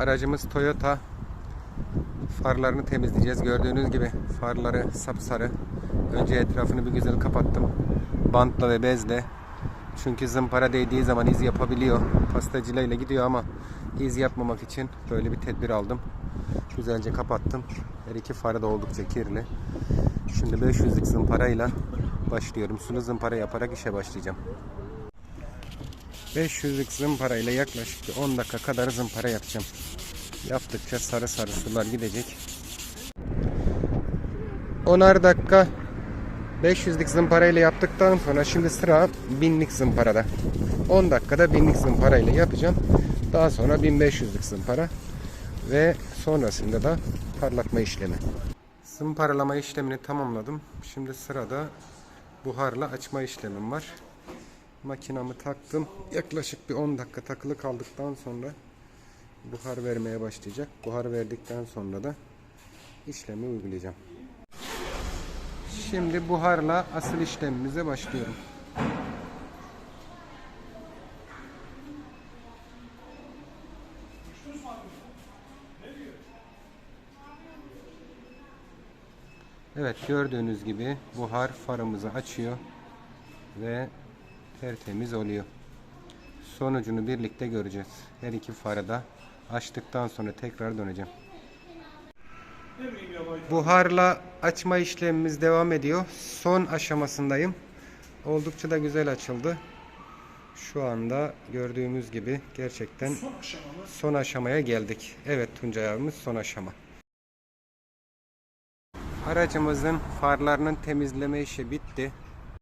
Aracımız Toyota. Farlarını temizleyeceğiz. Gördüğünüz gibi farları sapsarı. Önce etrafını bir güzel kapattım. Bantla ve bezle. Çünkü zımpara değdiği zaman iz yapabiliyor. Pastacıyla gidiyor ama iz yapmamak için böyle bir tedbir aldım. Güzelce kapattım. Her iki farı da oldukça kirli. Şimdi 500'lük zımparayla başlıyorum. Sulu zımpara yaparak işe başlayacağım. 500'lük zımparayla yaklaşık bir 10 dakika kadar zımpara yapacağım. Yaptıkça sarı sarı sular gidecek. 10'ar dakika 500'lik zımparayla yaptıktan sonra şimdi sıra 1000'lik zımparada. 10 dakikada 1000'lik zımparayla yapacağım. Daha sonra 1500'lük zımpara ve sonrasında da parlatma işlemi. Zımparalama işlemini tamamladım. Şimdi sırada buharla açma işlemim var. Makinamı taktım. Yaklaşık bir 10 dakika takılı kaldıktan sonra buhar vermeye başlayacak. Buhar verdikten sonra da işlemi uygulayacağım. Şimdi buharla asıl işlemimize başlıyorum. Evet gördüğünüz gibi buhar farımızı açıyor ve tertemiz oluyor. Sonucunu birlikte göreceğiz. Her iki farı da açtıktan sonra tekrar döneceğim. Buharla açma işlemimiz devam ediyor. Son aşamasındayım. Oldukça da güzel açıldı. Şu anda gördüğümüz gibi gerçekten son aşamaya geldik. Evet Tuncay abimiz son aşama. Aracımızın farlarının temizleme işi bitti.